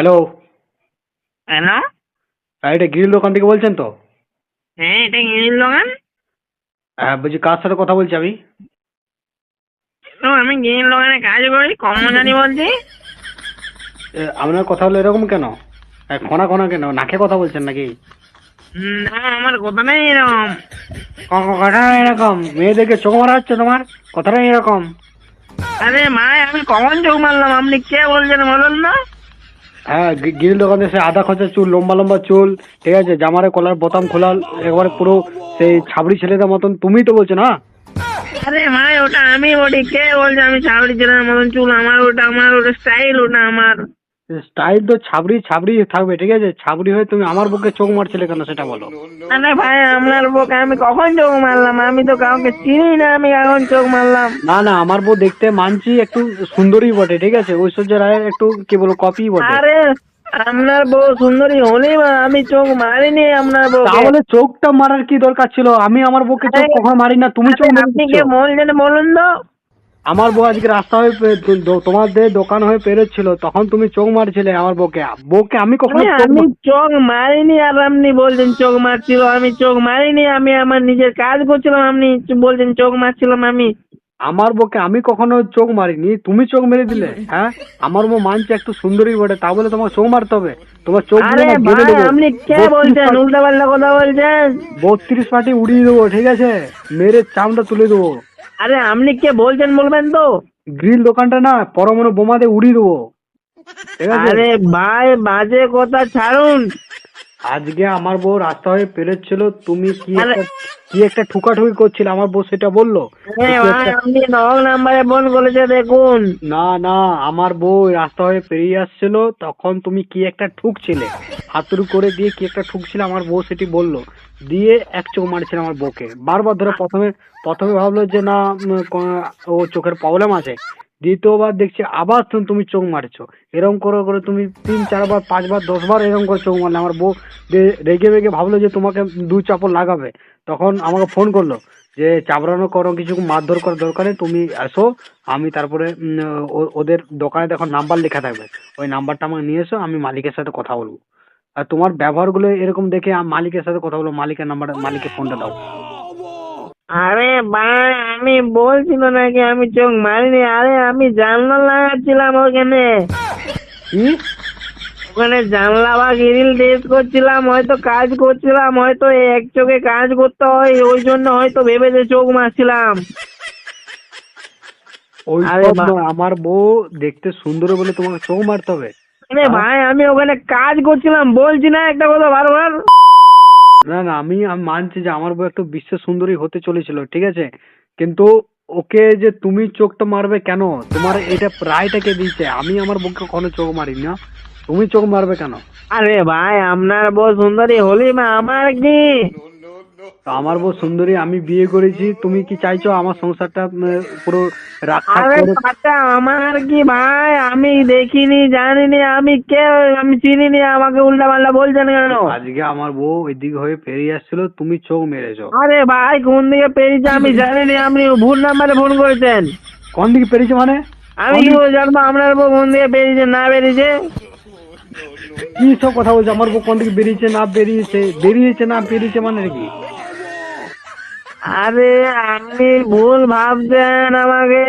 Hello hello হ্যাঁ এটা grill দোকান থেকে বলছেন তো? হ্যাঁ এটা ইংলিশ দোকান। হ্যাঁ বলছি কার সাথে কথা বলছি আমি? তো আমি গেম দোকানে কাজ করি কর্মচারী বলছি। এ, আপনার কথা হলো এরকম কেন? খনা খনা কেন? নাকে কথা বলছেন নাকি? হুম, না আমার কথাটাই এরকম। ক- ক- কথা এরকম। মেয়েদেরকে চোখ মারা হচ্ছে তোমার? কথাটা এরকম। আরে ভাই আমি কখন চোখ মারলাম? আপনি কে বলছেন বলুন না? হ্যাঁ গি- গ্রিল দোকানে সে আধা খোঁচা চুল, লম্বা লম্বা চুল, ঠিক আছে? জামারে কলার বোতাম খোলা একবারে পুরো সেই ছাবড়ি ছেলেদের মতন। তুমিই তো বলছো না? আরে ভাই, ওটা আমি বলি। কে বলছে আমি ছাবড়ি ছেলের মতন চুল? আমার ওটা আমার ওটা স্টাইল ওটা আমার। স্টাইল তো ছাবড়ি ছাবড়ি থাকবে ঠিক আছে? ছাবড়ি হয়ে তুমি আমার বুকে চোখ মারছিলে কেন সেটা বলো। আরে ভাই আপনার বুকে আমি কখন চোখ মারলাম? আমি তো কাউকে চিনি না আমি এখন চোখ মারলাম। না না আমার বউ দেখতে মানছি একটু সুন্দরী বটে ঠিক আছে? ঐশ্বর্য রায়ের একটু কি বলব কপি বটে। আরে আপনার বউ সুন্দরী হলেই আমি চোখ মারিনি আপনার বউ তাহলে চোখটা মারার কি দরকার ছিল? আমি আমার বউকে চোখ কখনো মারি না তুমি চোখ আপনি। কে বলছেন বলুন তো? আমার বউ আজকে রাস্তা হয়ে পে- তো- তোমাদের দোকান হয়ে পেরোচ্ছিল তখন তুমি চোখ মারছিলে আমার বউকে। বউকে আমি কখনো আরে, চোখ আমি মার- চোখ মারিনি আর আপনি বলছেন চোখ মারছিল আমি চোখ মারিনি আমি আমার নিজের কাজ করছিলাম আপনি বলছেন চোখ মারছিলাম আমি। আমার বউকে আমি কখনো চোখ মারিনি তুমি চোখ মেরে দিলে হ্যাঁ? আমার বউ মানছে একটু সুন্দরী বটে তা বলে তোমার চোখ মারতে হবে। তোমার চোখ আরে দিয়ে না গেলে ভাই দেবো। আপনি কে বত্রিশ বলছেন? উল্টা পাল্টা কথা বলছেন। বত্রিশ পাটি উড়িয়ে দেবো ঠিক আছে? মেরে চামড়া তুলে দেবো। আরে আপনি কে বলছেন বলবেন তো? গ্রিল দোকানটা না পরমাণু বোমাতে উড়িয়ে দেবো। ঠিক আছে? আরে ভাই বাজে কথা ছাড়ুন। আজকে আমার বউ রাস্তা হয়ে পেরোচ্ছিল তুমি কি একটা কি একটা ঠুকাঠুকি করছিলে? আমার বউ সেটা বলল? আপনি নাম্বারে ফোন করেছে দেখুন। না না আমার বউ ওই রাস্তা হয়ে পেরিয়ে আসছিল তখন তুমি কি একটা ঠুকছিলে? হাতুড়ি করে দিয়ে কি একটা ঠুকছিলে? আমার বউ সেটি বলল। দিয়ে এক চোখ মারছিল আমার বউকে। বারবার ধরে প্রথমে প্রথমে ভাবলো যে না উম, ক- ও চোখের প্রবলেম আছে। দ্বিতীয়বার দেখছি আবার তুমি চোখ মারছো। এরকম করে করে তুমি তিন, চারবার, পাঁচবার, দশবার এরকম করে চোখ মারলে। আমার বউ রেগে রেগে ভাবলো যে তোমাকে দু চাপড় লাগাবে। তখন আমাকে ফোন করল যে চাবড়ানো করো, কিছু মারধর করার দরকার নেই, তুমি আসো আমি তারপরে ওদের দোকানে দেখো নাম্বার লেখা থাকবে। ওই নাম্বারটা আমাকে নিয়ে এসো, আমি মালিকের সাথে কথা বলব। আর তোমার ব্যবহারগুলো এরকম দেখে, মালিকের সাথে কথা বলব মালিকের নাম্বার মালিকের ফোনটা দাও। আরে ভাই আমি বলছিল নাকি আমি চোখ মারিনি। আরে আমি জানলা লাগাচ্ছিলাম ওখানে। ওখানে জানলা বা গ্রিল টেস্ট করছিলাম হয়তো কাজ করছিলাম হয়তো এক চোখে কাজ করতে হয় ওই জন্য হয়তো ভেবেছে চোখ মারছিলাম। ওই আরে সব বা- নয়, আমার বউ দেখতে সুন্দর বলে তোমাকে চোখ মারতে হবে। আরে? ভাই আমি ওখানে কাজ করছিলাম বলছি না একটা কথা বারবার। না না, আমি মানছি যে আমার বউ একটু বিশ্ব সুন্দরী হতে চলেছিল, ঠিক আছে? কিন্তু ওকে যে তুমি চোখটা মারবে কেন? তোমার এটা প্রায়টা কে দিয়েছে? আমি আমার বউকে কখনো চোখ মারি না? তুমি চোখ মারবে কেন? আরে ভাই, আপনার বউ সুন্দরী হলি মা আমার কি? আমার বউ সুন্দরী আমি বিয়ে করেছি তুমি কি চাইছো আমার সংসারটা পুরো রাখা আমার কি ভাই? আমি দেখিনি জানিনি আমি কে আমি চিনিনি আমাকে উল্টা পাল্টা বলছেন কেন? আজকে আমার বউ ওইদিকে হয়ে পেরিয়ে আসছিল তুমি চোখ মেরেছো। আরে ভাই কোন দিকে পেরেছে আমি জানিনি আপনি ভুল নাম্বারে ফোন করেছেন। কোন দিকে পেরেছে মানে? আমি কি জানব আপনার বউ কোন দিকে বেরিয়েছে না বেরিয়েছে কি সব কথা বলছে? আমার বউ কোন দিকে বেরিয়েছে না বেরিয়েছে বেরিয়েছে না বেরিয়েছে মানে কি? আরে আপনি ভুল ভাবছেন আমাকে।